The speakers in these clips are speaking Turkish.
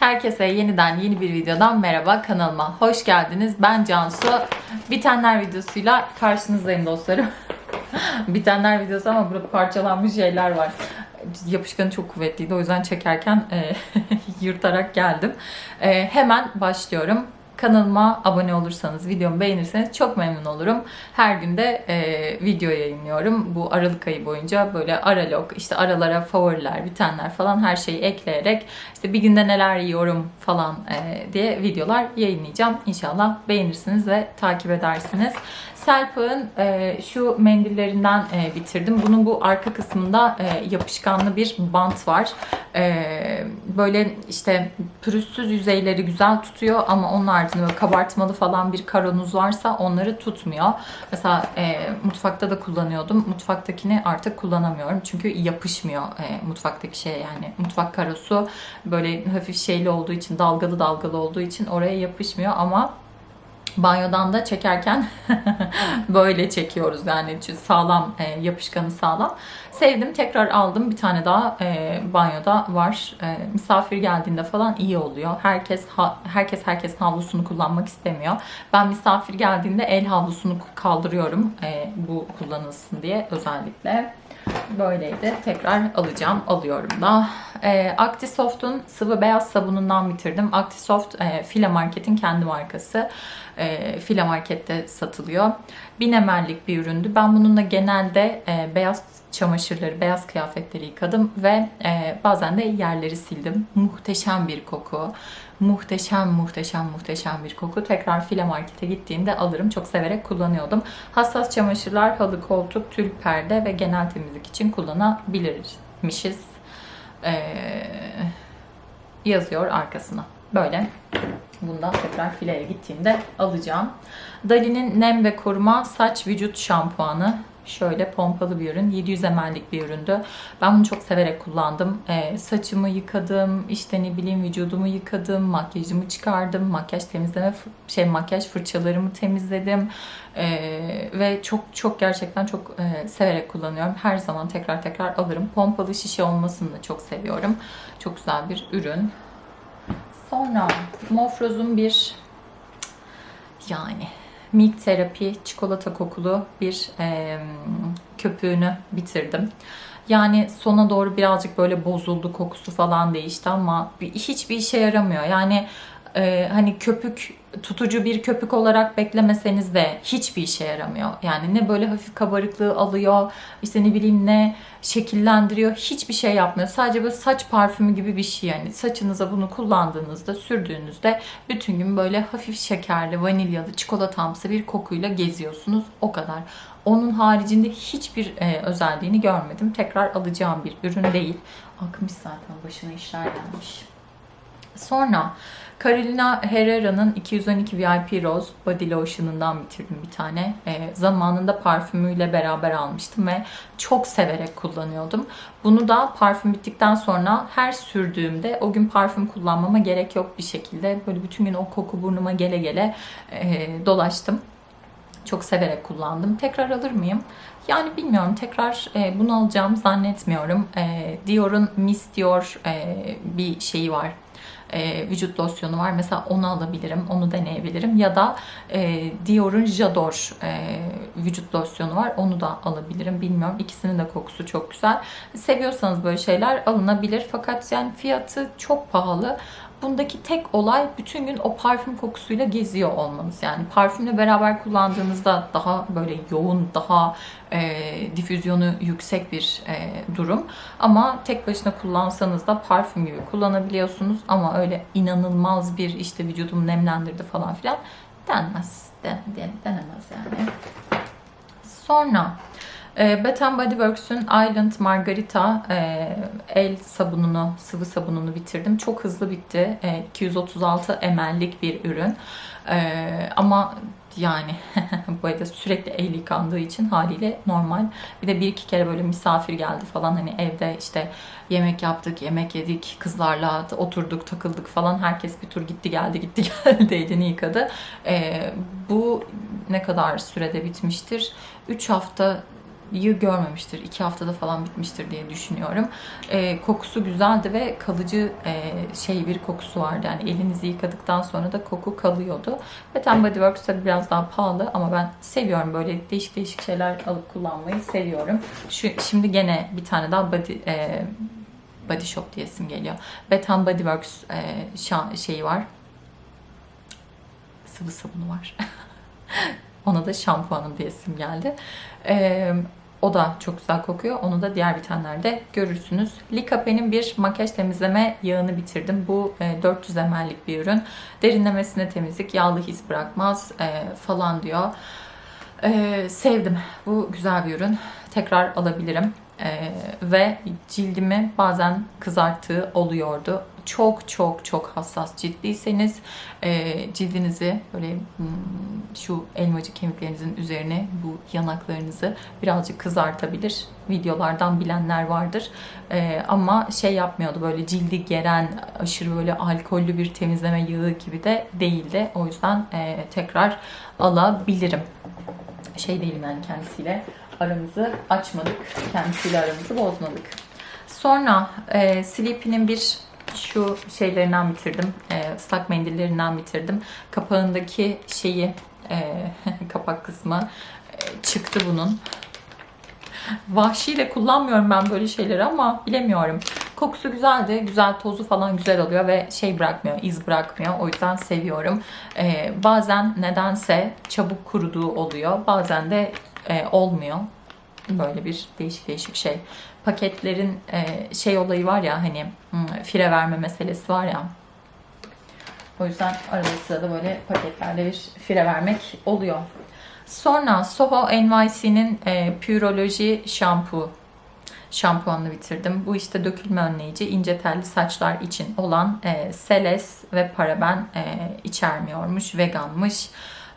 Herkese yeniden yeni bir videodan merhaba kanalıma hoş geldiniz. Ben Cansu. Bitenler videosuyla karşınızdayım dostlarım. Bitenler videosu ama burada parçalanmış şeyler var. Yapışkanı çok kuvvetliydi o yüzden çekerken e, yırtarak geldim. E, hemen başlıyorum. Kanalıma abone olursanız, videomu beğenirseniz çok memnun olurum. Her günde e, video yayınlıyorum. Bu Aralık ayı boyunca böyle aralog, işte aralara favoriler, bitenler falan her şeyi ekleyerek işte bir günde neler yiyorum falan e, diye videolar yayınlayacağım. İnşallah beğenirsiniz ve takip edersiniz. Selpak'ın e, şu mendillerinden e, bitirdim. Bunun bu arka kısmında e, yapışkanlı bir bant var. E, böyle işte pürüzsüz yüzeyleri güzel tutuyor ama onun haricinde böyle kabartmalı falan bir karonuz varsa onları tutmuyor. Mesela e, mutfakta da kullanıyordum. Mutfaktakini artık kullanamıyorum. Çünkü yapışmıyor e, mutfaktaki şey yani. Mutfak karosu böyle hafif şeyli olduğu için, dalgalı dalgalı olduğu için oraya yapışmıyor ama banyodan da çekerken böyle çekiyoruz yani sağlam e, yapışkanı sağlam. Sevdim tekrar aldım bir tane daha e, banyoda var. E, misafir geldiğinde falan iyi oluyor. Herkes ha- herkes herkes havlusunu kullanmak istemiyor. Ben misafir geldiğinde el havlusunu kaldırıyorum e, bu kullanılsın diye özellikle. Böyleydi. Tekrar alacağım. Alıyorum da. E, Actisoft'un sıvı beyaz sabunundan bitirdim. Actisoft e, Fila Market'in kendi markası. E, Fila Market'te satılıyor. Bir emellik bir üründü. Ben bununla genelde e, beyaz çamaşırları, beyaz kıyafetleri yıkadım ve e, bazen de yerleri sildim. Muhteşem bir koku. Muhteşem, muhteşem, muhteşem bir koku. Tekrar file markete gittiğimde alırım. Çok severek kullanıyordum. Hassas çamaşırlar, halı, koltuk, tül, perde ve genel temizlik için kullanabilirmişiz. Ee, yazıyor arkasına. Böyle. Bundan tekrar fileye gittiğimde alacağım. Dali'nin nem ve koruma saç vücut şampuanı. Şöyle pompalı bir ürün. 700 ml'lik bir üründü. Ben bunu çok severek kullandım. Ee, saçımı yıkadım, işte ne bileyim vücudumu yıkadım, makyajımı çıkardım, makyaj temizleme şey makyaj fırçalarımı temizledim. Ee, ve çok çok gerçekten çok e, severek kullanıyorum. Her zaman tekrar tekrar alırım. Pompalı şişe olmasını da çok seviyorum. Çok güzel bir ürün. Sonra Mofroz'un bir yani Milk terapi çikolata kokulu bir e, köpüğünü bitirdim. Yani sona doğru birazcık böyle bozuldu kokusu falan değişti ama bir, hiçbir işe yaramıyor. Yani e, hani köpük tutucu bir köpük olarak beklemeseniz de hiçbir işe yaramıyor. Yani ne böyle hafif kabarıklığı alıyor, işte ne bileyim ne şekillendiriyor, hiçbir şey yapmıyor. Sadece böyle saç parfümü gibi bir şey yani. Saçınıza bunu kullandığınızda, sürdüğünüzde bütün gün böyle hafif şekerli, vanilyalı, çikolatamsı bir kokuyla geziyorsunuz. O kadar. Onun haricinde hiçbir e, özelliğini görmedim. Tekrar alacağım bir ürün değil. Akmış zaten başına işler gelmiş. Sonra Carolina Herrera'nın 212 VIP Rose Body Lotion'ından bitirdim bir tane. E, zamanında parfümüyle beraber almıştım ve çok severek kullanıyordum. Bunu da parfüm bittikten sonra her sürdüğümde o gün parfüm kullanmama gerek yok bir şekilde. Böyle bütün gün o koku burnuma gele gele e, dolaştım. Çok severek kullandım. Tekrar alır mıyım? Yani bilmiyorum. Tekrar e, bunu alacağım zannetmiyorum. E, Dior'un Miss Dior e, bir şeyi var e, vücut losyonu var. Mesela onu alabilirim, onu deneyebilirim. Ya da e, Dior'un J'adore e, vücut losyonu var. Onu da alabilirim. Bilmiyorum. İkisinin de kokusu çok güzel. Seviyorsanız böyle şeyler alınabilir. Fakat yani fiyatı çok pahalı. Bundaki tek olay bütün gün o parfüm kokusuyla geziyor olmanız. Yani parfümle beraber kullandığınızda daha böyle yoğun, daha e, difüzyonu yüksek bir e, durum. Ama tek başına kullansanız da parfüm gibi kullanabiliyorsunuz. Ama öyle inanılmaz bir işte vücudumu nemlendirdi falan filan denmez. Den, den, denemez yani. Sonra e, Bath Body Works'ün Island Margarita e, el sabununu, sıvı sabununu bitirdim. Çok hızlı bitti. E, 236 ml'lik bir ürün. E, ama yani bu arada sürekli el yıkandığı için haliyle normal. Bir de bir iki kere böyle misafir geldi falan hani evde işte yemek yaptık, yemek yedik, kızlarla oturduk, takıldık falan. Herkes bir tur gitti geldi gitti geldi elini yıkadı. E, bu ne kadar sürede bitmiştir? 3 hafta görmemiştir. iki haftada falan bitmiştir diye düşünüyorum. E, kokusu güzeldi ve kalıcı e, şey bir kokusu vardı. Yani elinizi yıkadıktan sonra da koku kalıyordu. Wet n Body Works tabii biraz daha pahalı ama ben seviyorum böyle değişik değişik şeyler alıp kullanmayı seviyorum. Şu Şimdi gene bir tane daha body, e, body Shop diyesim geliyor. Wet n Body Works e, şa- şeyi var. Sıvı sabunu var. Ona da şampuanım diyesim geldi. Ee, o da çok güzel kokuyor. Onu da diğer bitenlerde görürsünüz. Licape'nin bir makyaj temizleme yağını bitirdim. Bu e, 400 ml'lik bir ürün. Derinlemesine temizlik, yağlı his bırakmaz e, falan diyor. E, sevdim. Bu güzel bir ürün. Tekrar alabilirim. E, ve cildimi bazen kızarttığı oluyordu. Çok çok çok hassas ciltliyseniz e, cildinizi böyle hmm, şu elmacık kemiklerinizin üzerine bu yanaklarınızı birazcık kızartabilir. Videolardan bilenler vardır. E, ama şey yapmıyordu böyle cildi geren aşırı böyle alkollü bir temizleme yağı gibi de değildi. O yüzden e, tekrar alabilirim. Şey değilim yani kendisiyle aramızı açmadık. Kendisiyle aramızı bozmadık. Sonra e, Sleepy'nin bir şu şeylerinden bitirdim. E, ıslak mendillerinden bitirdim. Kapağındaki şeyi e, kapak kısmı e, çıktı bunun. Vahşiyle kullanmıyorum ben böyle şeyleri ama bilemiyorum. Kokusu güzeldi. Güzel tozu falan güzel oluyor ve şey bırakmıyor, iz bırakmıyor. O yüzden seviyorum. Ee, bazen nedense çabuk kuruduğu oluyor. Bazen de e, olmuyor. Böyle bir değişik değişik şey. Paketlerin e, şey olayı var ya hani hmm, fire verme meselesi var ya. O yüzden arada sırada böyle paketlerde bir fire vermek oluyor. Sonra Soho NYC'nin e, Purology şampu şampuanını bitirdim. Bu işte dökülme önleyici, ince telli saçlar için olan e, seles ve paraben e, içermiyormuş, veganmış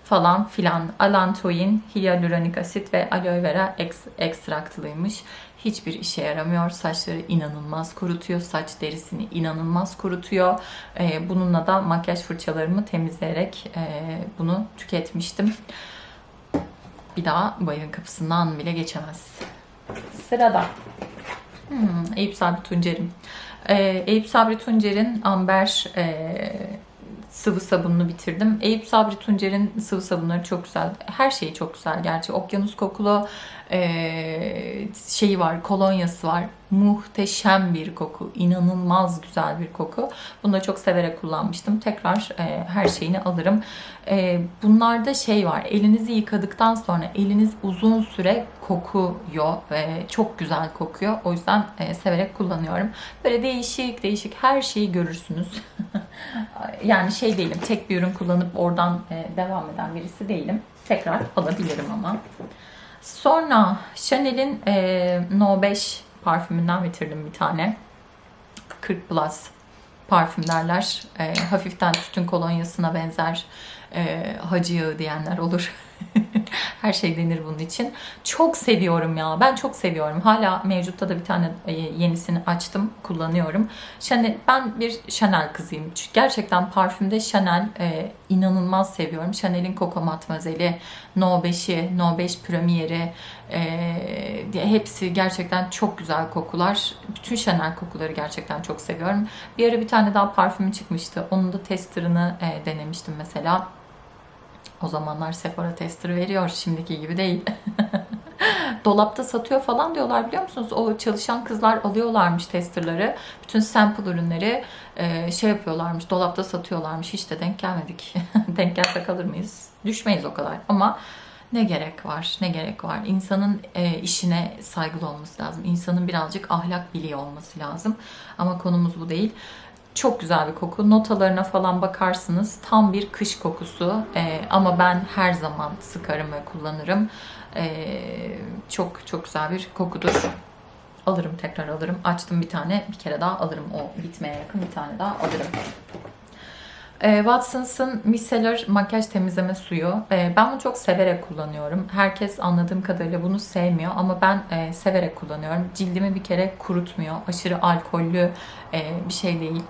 falan filan. Alantoin, hyaluronik asit ve aloe vera eks- ekstraktlıymış. Hiçbir işe yaramıyor. Saçları inanılmaz kurutuyor. Saç derisini inanılmaz kurutuyor. E, bununla da makyaj fırçalarımı temizleyerek e, bunu tüketmiştim. Bir daha bu kapısından bile geçemez. Sırada. Hmm, Eyüp Sabri Tuncer'im. Ee, Eyüp Sabri Tuncer'in Amber e, sıvı sabununu bitirdim. Eyüp Sabri Tuncer'in sıvı sabunları çok güzel. Her şeyi çok güzel gerçi. Okyanus kokulu e, şeyi var, kolonyası var. Muhteşem bir koku. inanılmaz güzel bir koku. Bunu da çok severek kullanmıştım. Tekrar e, her şeyini alırım. E, bunlarda şey var. Elinizi yıkadıktan sonra eliniz uzun süre kokuyor ve çok güzel kokuyor. O yüzden e, severek kullanıyorum. Böyle değişik değişik her şeyi görürsünüz. yani şey değilim. Tek bir ürün kullanıp oradan e, devam eden birisi değilim. Tekrar alabilirim ama. Sonra Chanel'in e, No 5 parfümünden bitirdim bir tane. 40 Plus parfüm derler. E, hafiften tütün kolonyasına benzer e, hacı yağı diyenler olur. Her şey denir bunun için. Çok seviyorum ya. Ben çok seviyorum. Hala mevcutta da bir tane e, yenisini açtım. Kullanıyorum. Chanel, ben bir Chanel kızıyım. Çünkü Gerçekten parfümde Chanel e, inanılmaz seviyorum. Chanel'in Coco Matmazel'i, No 5'i, No 5 Premier'i e, hepsi gerçekten çok güzel kokular. Bütün Chanel kokuları gerçekten çok seviyorum. Bir ara bir tane daha parfümü çıkmıştı. Onun da testerını e, denemiştim mesela. O zamanlar Sephora tester veriyor. Şimdiki gibi değil. Dolapta satıyor falan diyorlar biliyor musunuz? O çalışan kızlar alıyorlarmış testerları. Bütün sample ürünleri e, şey yapıyorlarmış. Dolapta satıyorlarmış. Hiç de denk gelmedik. denk gelsek alır mıyız? Düşmeyiz o kadar. Ama ne gerek var? Ne gerek var? İnsanın e, işine saygılı olması lazım. İnsanın birazcık ahlak biliyor olması lazım. Ama konumuz bu değil. Çok güzel bir koku. Notalarına falan bakarsınız. Tam bir kış kokusu. Ee, ama ben her zaman sıkarım ve kullanırım. Ee, çok çok güzel bir kokudur. Alırım tekrar alırım. Açtım bir tane. Bir kere daha alırım. O bitmeye yakın bir tane daha alırım. Ee, Watsons'ın Micellar makyaj temizleme suyu. Ee, ben bunu çok severek kullanıyorum. Herkes anladığım kadarıyla bunu sevmiyor ama ben e, severek kullanıyorum. Cildimi bir kere kurutmuyor. Aşırı alkollü e, bir şey değil.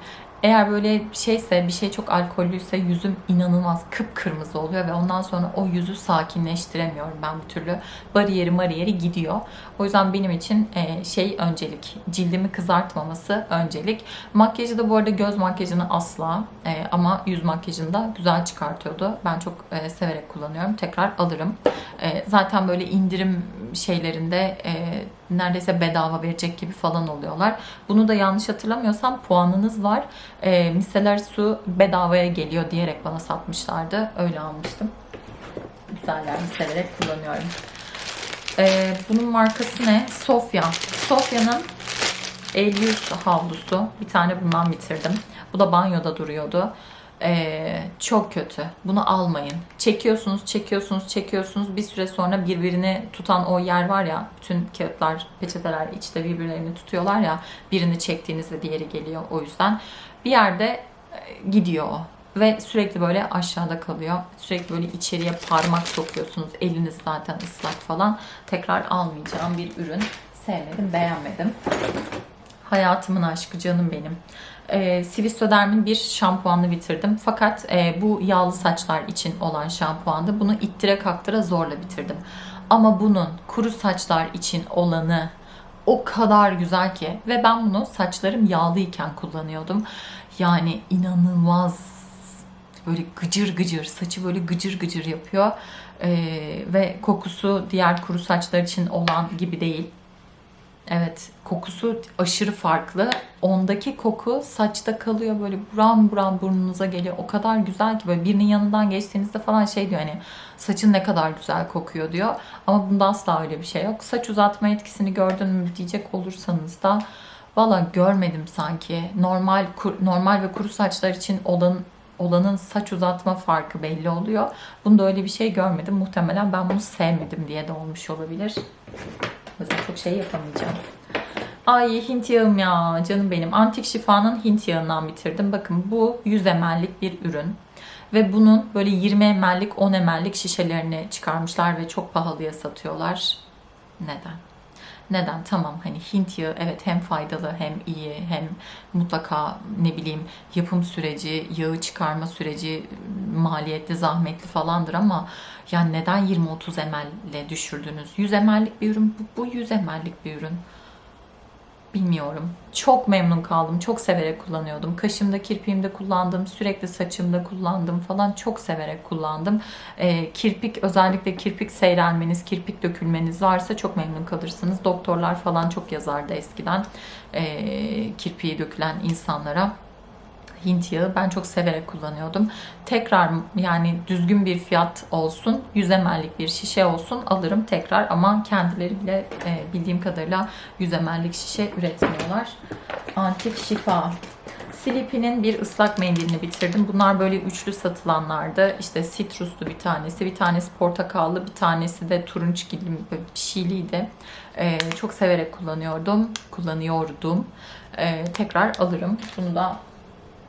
Eğer böyle şeyse bir şey çok alkollüyse yüzüm inanılmaz kıpkırmızı oluyor ve ondan sonra o yüzü sakinleştiremiyorum ben bir türlü. Bariyeri mariyeri gidiyor. O yüzden benim için e, şey öncelik. Cildimi kızartmaması öncelik. Makyajı da bu arada göz makyajını asla e, ama yüz makyajını da güzel çıkartıyordu. Ben çok e, severek kullanıyorum. Tekrar alırım. Zaten böyle indirim şeylerinde neredeyse bedava verecek gibi falan oluyorlar. Bunu da yanlış hatırlamıyorsam puanınız var. E, miseler su bedavaya geliyor diyerek bana satmışlardı. Öyle almıştım. Güzeller severek kullanıyorum. E, bunun markası ne? Sofya. Sofya'nın el yüz havlusu. Bir tane bundan bitirdim. Bu da banyoda duruyordu. Ee, çok kötü. Bunu almayın. Çekiyorsunuz, çekiyorsunuz, çekiyorsunuz. Bir süre sonra birbirini tutan o yer var ya, bütün kağıtlar, peçeteler içte birbirlerini tutuyorlar ya. Birini çektiğinizde diğeri geliyor. O yüzden bir yerde e, gidiyor o. Ve sürekli böyle aşağıda kalıyor. Sürekli böyle içeriye parmak sokuyorsunuz. Eliniz zaten ıslak falan. Tekrar almayacağım bir ürün. Sevmedim, beğenmedim. Hayatımın aşkı canım benim. Ee, Sivistoderm'in bir şampuanını bitirdim. Fakat e, bu yağlı saçlar için olan şampuandı. Bunu ittire kaktıra zorla bitirdim. Ama bunun kuru saçlar için olanı o kadar güzel ki. Ve ben bunu saçlarım yağlıyken kullanıyordum. Yani inanılmaz böyle gıcır gıcır saçı böyle gıcır gıcır yapıyor. Ee, ve kokusu diğer kuru saçlar için olan gibi değil. Evet, kokusu aşırı farklı. Ondaki koku saçta kalıyor böyle buram buram burnunuza geliyor. O kadar güzel ki böyle birinin yanından geçtiğinizde falan şey diyor hani saçın ne kadar güzel kokuyor diyor. Ama bunda asla öyle bir şey yok. Saç uzatma etkisini gördün mü diyecek olursanız da valla görmedim sanki. Normal kur- normal ve kuru saçlar için olan olanın saç uzatma farkı belli oluyor. Bunda öyle bir şey görmedim. Muhtemelen ben bunu sevmedim diye de olmuş olabilir. O çok şey yapamayacağım. Ay Hint yağım ya canım benim. Antik şifanın Hint yağından bitirdim. Bakın bu 100 ml'lik bir ürün. Ve bunun böyle 20 ml'lik 10 ml'lik şişelerini çıkarmışlar ve çok pahalıya satıyorlar. Neden? Neden? Tamam hani Hint yağı evet hem faydalı hem iyi hem mutlaka ne bileyim yapım süreci, yağı çıkarma süreci maliyetli, zahmetli falandır ama yani neden 20-30 ml'le düşürdünüz? 100 ml'lik bir ürün bu, bu 100 ml'lik bir ürün. Bilmiyorum. Çok memnun kaldım. Çok severek kullanıyordum. Kaşımda, kirpiğimde kullandım. Sürekli saçımda kullandım falan. Çok severek kullandım. Ee, kirpik özellikle kirpik seyrelmeniz, kirpik dökülmeniz varsa çok memnun kalırsınız. Doktorlar falan çok yazardı eskiden. Ee, kirpiği dökülen insanlara. Hint yağı ben çok severek kullanıyordum. Tekrar yani düzgün bir fiyat olsun, 100 ml'lik bir şişe olsun alırım tekrar ama kendileri bile e, bildiğim kadarıyla 100 ml'lik şişe üretmiyorlar. Antik şifa. Sleepy'nin bir ıslak mendilini bitirdim. Bunlar böyle üçlü satılanlardı. İşte sitruslu bir tanesi, bir tanesi portakallı, bir tanesi de turunç gibi böyle bir şeyliydi. Ee, çok severek kullanıyordum. Kullanıyordum. Ee, tekrar alırım. Bunu da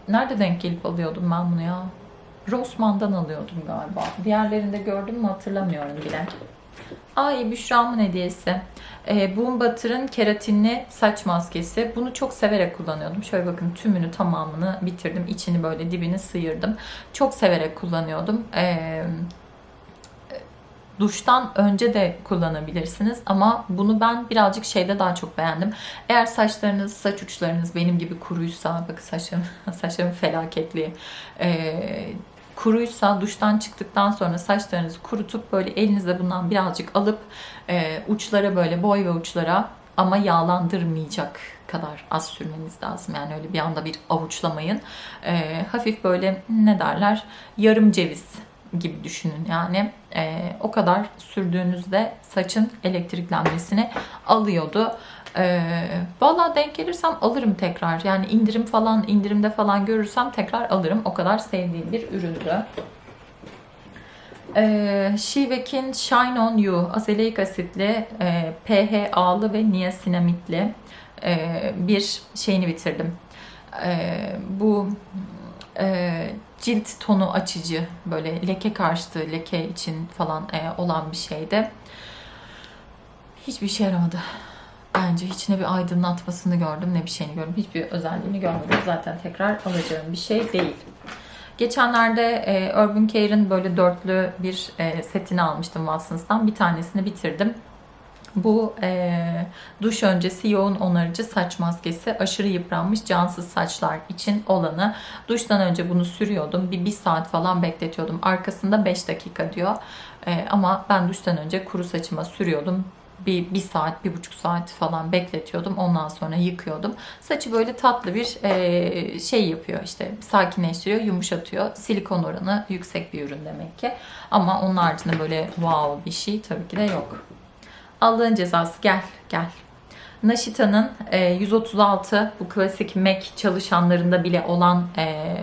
Nerede denk gelip alıyordum ben bunu ya? Rossmann'dan alıyordum galiba. Diğerlerinde gördüm mü hatırlamıyorum bile. Ay Büşra'mın hediyesi. E, Boom Butter'ın keratinli saç maskesi. Bunu çok severek kullanıyordum. Şöyle bakın tümünü tamamını bitirdim. İçini böyle dibini sıyırdım. Çok severek kullanıyordum. Eee duştan önce de kullanabilirsiniz ama bunu ben birazcık şeyde daha çok beğendim. Eğer saçlarınız, saç uçlarınız benim gibi kuruysa, bakın saçlarım, saçlarım felaketli. Ee, kuruysa duştan çıktıktan sonra saçlarınızı kurutup böyle elinizde bundan birazcık alıp e, uçlara böyle boy ve uçlara ama yağlandırmayacak kadar az sürmeniz lazım. Yani öyle bir anda bir avuçlamayın. E, hafif böyle ne derler yarım ceviz gibi düşünün yani e, o kadar sürdüğünüzde saçın elektriklenmesini alıyordu. E, Valla denk gelirsem alırım tekrar yani indirim falan indirimde falan görürsem tekrar alırım o kadar sevdiğim bir üründü. E, Shivek'in Shine On You azeleik asitli, e, PHA'lı ve niasinamitli e, bir şeyini bitirdim. E, bu e, cilt tonu açıcı böyle leke karşıtı leke için falan e, olan bir şeydi. Hiçbir şey yaramadı. Bence hiç ne bir aydınlatmasını gördüm ne bir şeyini gördüm. Hiçbir özelliğini görmedim. Zaten tekrar alacağım bir şey değil. Geçenlerde e, Urban Care'ın böyle dörtlü bir e, setini almıştım Watsons'tan. Bir tanesini bitirdim. Bu e, duş öncesi yoğun onarıcı saç maskesi aşırı yıpranmış cansız saçlar için olanı. Duştan önce bunu sürüyordum. Bir, bir saat falan bekletiyordum. Arkasında 5 dakika diyor. E, ama ben duştan önce kuru saçıma sürüyordum. Bir, bir saat, bir buçuk saat falan bekletiyordum. Ondan sonra yıkıyordum. Saçı böyle tatlı bir e, şey yapıyor işte sakinleştiriyor, yumuşatıyor. Silikon oranı yüksek bir ürün demek ki. Ama onun haricinde böyle wow bir şey tabii ki de yok. Allah'ın cezası gel gel. Naşita'nın e, 136 bu klasik Mac çalışanlarında bile olan e,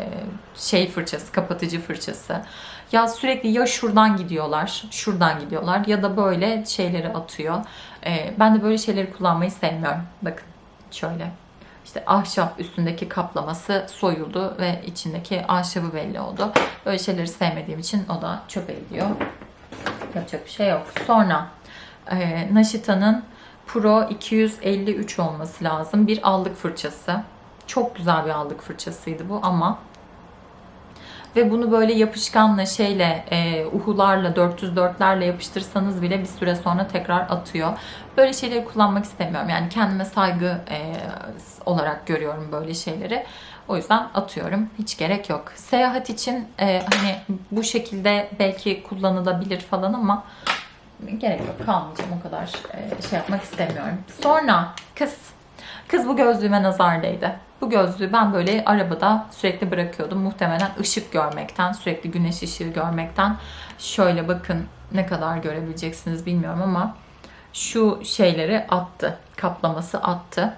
şey fırçası, kapatıcı fırçası. Ya sürekli ya şuradan gidiyorlar, şuradan gidiyorlar ya da böyle şeyleri atıyor. E, ben de böyle şeyleri kullanmayı sevmiyorum. Bakın şöyle. İşte ahşap üstündeki kaplaması soyuldu ve içindeki ahşabı belli oldu. Böyle şeyleri sevmediğim için o da çöpe gidiyor. Yapacak bir şey yok. Sonra e, Naşita'nın Pro 253 olması lazım. Bir allık fırçası. Çok güzel bir allık fırçasıydı bu ama ve bunu böyle yapışkanla şeyle e, uhularla 404'lerle yapıştırsanız bile bir süre sonra tekrar atıyor. Böyle şeyleri kullanmak istemiyorum. Yani kendime saygı e, olarak görüyorum böyle şeyleri. O yüzden atıyorum. Hiç gerek yok. Seyahat için e, hani bu şekilde belki kullanılabilir falan ama gerek yok. Kalmayacağım o kadar e, şey yapmak istemiyorum. Sonra kız. Kız bu gözlüğüme nazar değdi. Bu gözlüğü ben böyle arabada sürekli bırakıyordum. Muhtemelen ışık görmekten, sürekli güneş ışığı görmekten. Şöyle bakın ne kadar görebileceksiniz bilmiyorum ama şu şeyleri attı. Kaplaması attı.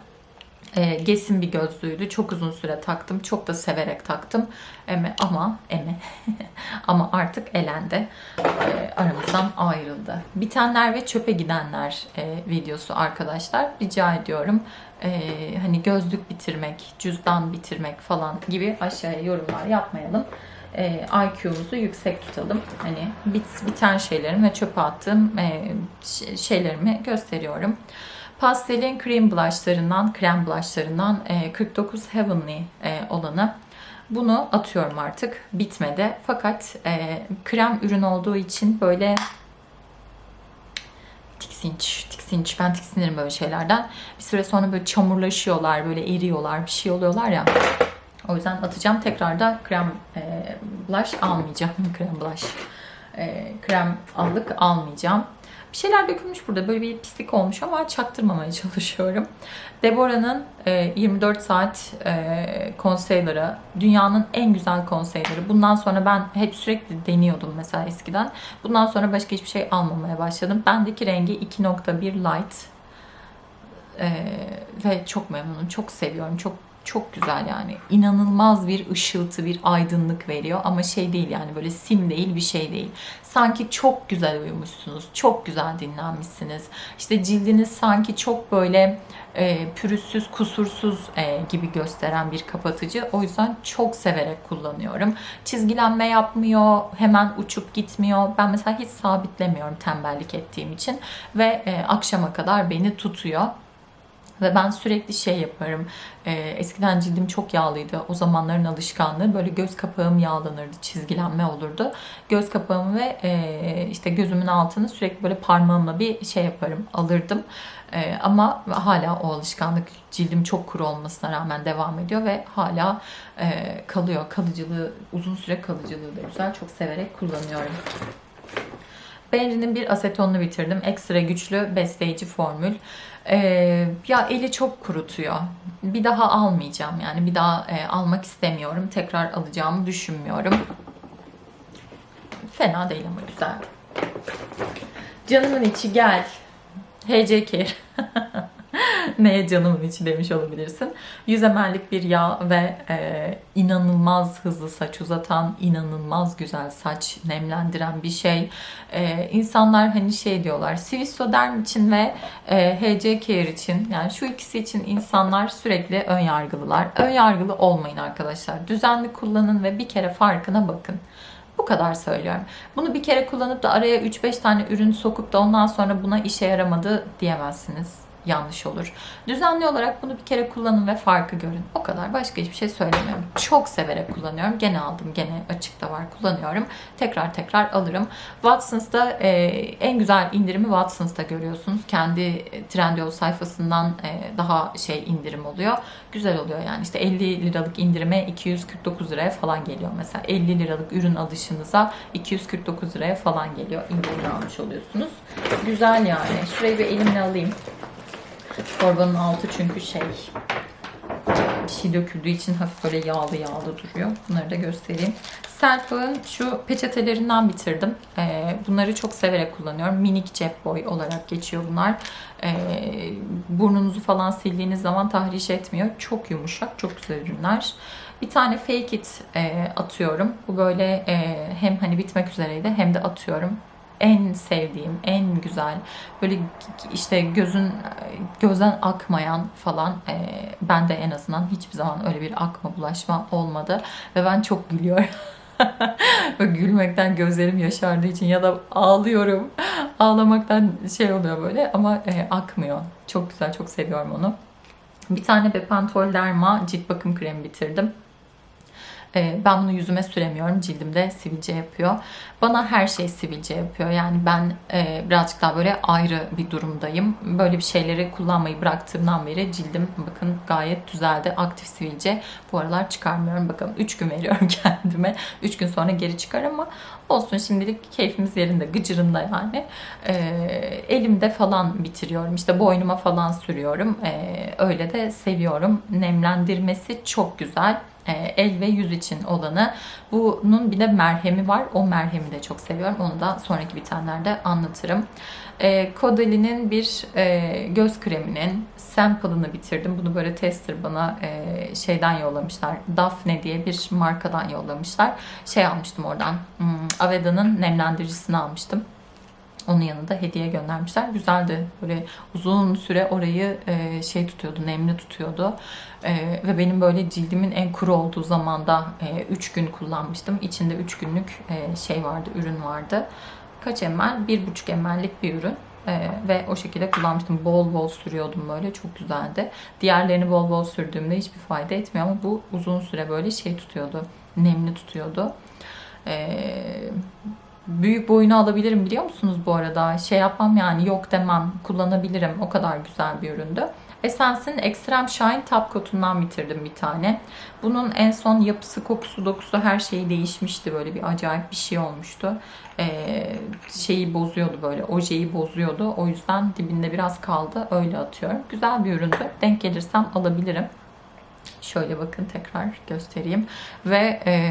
E, Gesin bir gözlüğüydü. Çok uzun süre taktım. Çok da severek taktım. Eme, ama eme ama artık elendi. E, aramızdan ayrıldı. Bitenler ve çöpe gidenler e, videosu arkadaşlar. Rica ediyorum. E, hani gözlük bitirmek, cüzdan bitirmek falan gibi aşağıya yorumlar yapmayalım. E, IQ'muzu yüksek tutalım. Hani bit, biten şeylerimi ve çöpe attığım e, şeylerimi gösteriyorum. Pastel'in cream blushlarından, krem blushlarından e, 49 Heavenly e, olanı. Bunu atıyorum artık. Bitmedi. Fakat e, krem ürün olduğu için böyle tiksinç, tiksinç. Ben tiksinirim böyle şeylerden. Bir süre sonra böyle çamurlaşıyorlar, böyle eriyorlar, bir şey oluyorlar ya. O yüzden atacağım. Tekrar da krem e, blush almayacağım. krem blush. E, krem allık almayacağım. Bir şeyler dökülmüş burada. Böyle bir pislik olmuş ama çaktırmamaya çalışıyorum. Deborah'nın e, 24 saat e, concealer'ı. Dünyanın en güzel concealer'ı. Bundan sonra ben hep sürekli deniyordum mesela eskiden. Bundan sonra başka hiçbir şey almamaya başladım. Bendeki rengi 2.1 light. E, ve çok memnunum. Çok seviyorum. Çok çok güzel yani. İnanılmaz bir ışıltı, bir aydınlık veriyor ama şey değil yani böyle sim değil bir şey değil. Sanki çok güzel uyumuşsunuz, çok güzel dinlenmişsiniz. İşte cildiniz sanki çok böyle e, pürüzsüz, kusursuz e, gibi gösteren bir kapatıcı. O yüzden çok severek kullanıyorum. Çizgilenme yapmıyor, hemen uçup gitmiyor. Ben mesela hiç sabitlemiyorum tembellik ettiğim için ve e, akşama kadar beni tutuyor. Ve ben sürekli şey yaparım. Ee, eskiden cildim çok yağlıydı. O zamanların alışkanlığı. Böyle göz kapağım yağlanırdı. Çizgilenme olurdu. Göz kapağımı ve e, işte gözümün altını sürekli böyle parmağımla bir şey yaparım. Alırdım. E, ama hala o alışkanlık cildim çok kuru olmasına rağmen devam ediyor ve hala e, kalıyor. Kalıcılığı, uzun süre kalıcılığı da güzel. Çok severek kullanıyorum. Benri'nin bir asetonunu bitirdim. Ekstra güçlü besleyici formül. Ee, ya eli çok kurutuyor. Bir daha almayacağım yani bir daha e, almak istemiyorum. Tekrar alacağımı düşünmüyorum. Fena değil ama güzel. Canımın içi gel. HC Care. Neye canımın içi demiş olabilirsin. 100 ml'lik bir yağ ve e, inanılmaz hızlı saç uzatan, inanılmaz güzel saç nemlendiren bir şey. E, insanlar hani şey diyorlar, Swiss için ve e, HC Care için yani şu ikisi için insanlar sürekli ön yargılılar. Ön yargılı olmayın arkadaşlar. Düzenli kullanın ve bir kere farkına bakın. Bu kadar söylüyorum. Bunu bir kere kullanıp da araya 3-5 tane ürün sokup da ondan sonra buna işe yaramadı diyemezsiniz. Yanlış olur. Düzenli olarak bunu bir kere kullanın ve farkı görün. O kadar. Başka hiçbir şey söylemiyorum. Çok severek kullanıyorum. Gene aldım. Gene açıkta var. Kullanıyorum. Tekrar tekrar alırım. Watsons'da e, en güzel indirimi Watsons'ta görüyorsunuz. Kendi e, Trendyol sayfasından e, daha şey indirim oluyor. Güzel oluyor yani. İşte 50 liralık indirime 249 liraya falan geliyor. Mesela 50 liralık ürün alışınıza 249 liraya falan geliyor. İndirim almış oluyorsunuz. Güzel yani. Şurayı bir elimle alayım. Torbanın altı çünkü şey bir şey döküldüğü için hafif böyle yağlı yağlı duruyor. Bunları da göstereyim. Selfie'ın şu peçetelerinden bitirdim. Ee, bunları çok severek kullanıyorum. Minik cep boy olarak geçiyor bunlar. Ee, burnunuzu falan sildiğiniz zaman tahriş etmiyor. Çok yumuşak, çok güzel ürünler. Bir tane fake it e, atıyorum. Bu böyle e, hem hani bitmek üzereydi hem de atıyorum en sevdiğim, en güzel, böyle işte gözün gözden akmayan falan e, ben de en azından hiçbir zaman öyle bir akma bulaşma olmadı ve ben çok gülüyorum. Gülmekten gözlerim yaşardığı için ya da ağlıyorum. Ağlamaktan şey oluyor böyle ama e, akmıyor. Çok güzel, çok seviyorum onu. Bir tane Bepantol Derma cilt bakım kremi bitirdim. Ee, Ben bunu yüzüme süremiyorum. Cildimde sivilce yapıyor. Bana her şey sivilce yapıyor. Yani ben e, birazcık daha böyle ayrı bir durumdayım. Böyle bir şeyleri kullanmayı bıraktığımdan beri cildim bakın gayet düzeldi. Aktif sivilce bu aralar çıkarmıyorum. Bakalım 3 gün veriyorum kendime. 3 gün sonra geri çıkar ama olsun şimdilik keyfimiz yerinde. Gıcırında yani. Ee, elimde falan bitiriyorum. İşte boynuma falan sürüyorum. Ee, öyle de seviyorum. Nemlendirmesi çok güzel el ve yüz için olanı. Bunun bir de merhemi var. O merhemi de çok seviyorum. Onu da sonraki bitenlerde anlatırım. E, Caudaly'nin bir e, göz kreminin sample'ını bitirdim. Bunu böyle tester bana e, şeyden yollamışlar. Daphne diye bir markadan yollamışlar. Şey almıştım oradan. Hmm, Aveda'nın nemlendiricisini almıştım. Onun yanında hediye göndermişler. Güzeldi. Böyle uzun süre orayı e, şey tutuyordu, nemli tutuyordu. E, ve benim böyle cildimin en kuru olduğu zamanda 3 gün kullanmıştım. İçinde 3 günlük e, şey vardı, ürün vardı. Kaç ml? 1,5 ml'lik bir ürün. E, ve o şekilde kullanmıştım. Bol bol sürüyordum böyle. Çok güzeldi. Diğerlerini bol bol sürdüğümde hiçbir fayda etmiyor ama bu uzun süre böyle şey tutuyordu. Nemli tutuyordu. Eee büyük boyunu alabilirim biliyor musunuz bu arada? Şey yapmam yani yok demem. Kullanabilirim. O kadar güzel bir üründü. Essence'in Extreme Shine Top Coat'undan bitirdim bir tane. Bunun en son yapısı, kokusu, dokusu her şeyi değişmişti. Böyle bir acayip bir şey olmuştu. Ee, şeyi bozuyordu böyle. Ojeyi bozuyordu. O yüzden dibinde biraz kaldı. Öyle atıyorum. Güzel bir üründü. Denk gelirsem alabilirim. Şöyle bakın tekrar göstereyim. Ve e,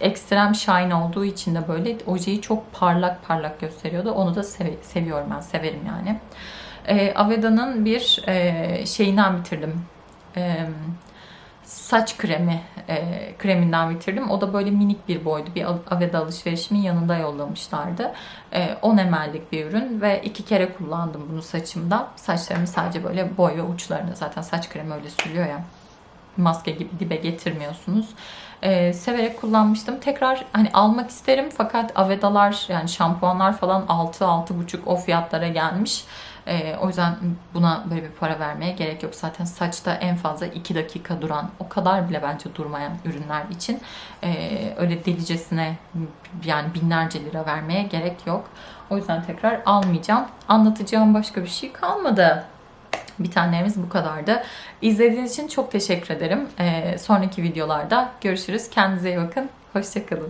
ekstrem shine olduğu için de böyle ojeyi çok parlak parlak gösteriyordu. Onu da sev- seviyorum ben. Severim yani. E, Aveda'nın bir e, şeyinden bitirdim. E, saç kremi e, kreminden bitirdim. O da böyle minik bir boydu. Bir Aveda alışverişimin yanında yollamışlardı. E, 10 ml'lik bir ürün ve iki kere kullandım bunu saçımda. Saçlarımı sadece böyle boy ve uçlarını zaten saç kremi öyle sürüyor ya maske gibi dibe getirmiyorsunuz. Ee, severek kullanmıştım. Tekrar hani almak isterim fakat Aveda'lar yani şampuanlar falan 6-6,5 o fiyatlara gelmiş. Ee, o yüzden buna böyle bir para vermeye gerek yok. Zaten saçta en fazla 2 dakika duran, o kadar bile bence durmayan ürünler için ee, öyle delicesine yani binlerce lira vermeye gerek yok. O yüzden tekrar almayacağım. Anlatacağım başka bir şey kalmadı. Bitenlerimiz bu kadardı. İzlediğiniz için çok teşekkür ederim. Ee, sonraki videolarda görüşürüz. Kendinize iyi bakın. Hoşçakalın.